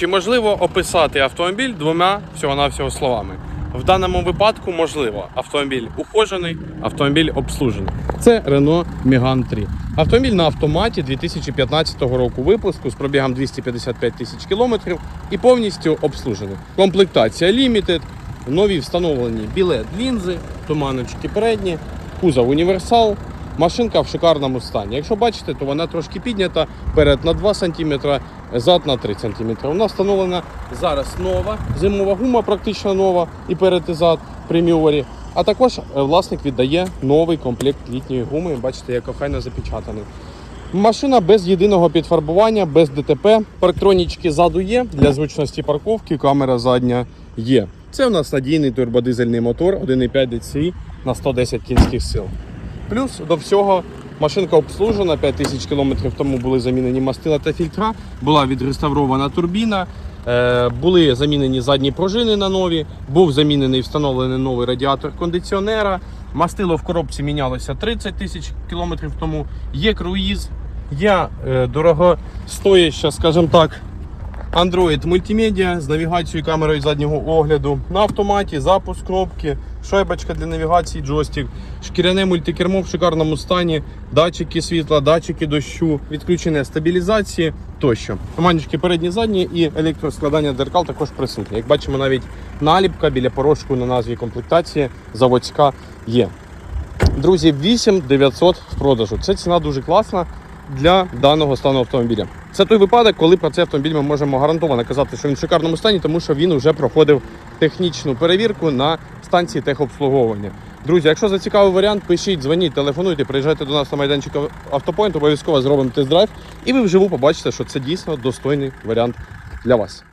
Чи можливо описати автомобіль двома всього-навсього словами? В даному випадку можливо. Автомобіль ухожений, автомобіль обслужений. Це Renault Megane 3. Автомобіль на автоматі 2015 року випуску з пробігом 255 тисяч кілометрів і повністю обслужений. Комплектація Limited, нові встановлені білет лінзи, туманочки передні, кузов універсал. Машинка в шикарному стані. Якщо бачите, то вона трошки піднята перед на 2 см, зад на 3 см. Вона встановлена зараз нова, зимова гума практично нова і перед і зад при Мювері. А також е, власник віддає новий комплект літньої гуми. Бачите, як охайно запечатаний. Машина без єдиного підфарбування, без ДТП. Парктронічки ззаду є для зручності парковки, камера задня є. Це у нас надійний турбодизельний мотор 1,5 DCI на 110 кінських сил. Плюс до всього машинка обслужена 5 тисяч кілометрів тому були замінені мастила та фільтра, була відреставрована турбіна, е, були замінені задні пружини на нові, був замінений і встановлений новий радіатор кондиціонера. Мастило в коробці мінялося 30 тисяч кілометрів тому. Є круїз, є е, дорогостояща, скажімо так, Android мультимедіа з навігацією камерою заднього огляду. На автоматі, запуск кнопки, шайбочка для навігації, джойстик, шкіряне мультикермо в шикарному стані, датчики світла, датчики дощу, відключення стабілізації тощо. Туманчики передні, задні і електроскладання дзеркал також присутні. Як бачимо, навіть наліпка біля порошку на назві комплектації заводська є. Друзі, 8900 в продажу. Це ціна дуже класна для даного стану автомобіля. Це той випадок, коли про цей автомобіль ми можемо гарантовано казати, що він в шикарному стані, тому що він вже проходив технічну перевірку на станції техобслуговування. Друзі, якщо зацікавий варіант, пишіть, дзвоніть, телефонуйте, приїжджайте до нас на майданчик автопоінт, обов'язково зробимо тест-драйв, і ви вживу побачите, що це дійсно достойний варіант для вас.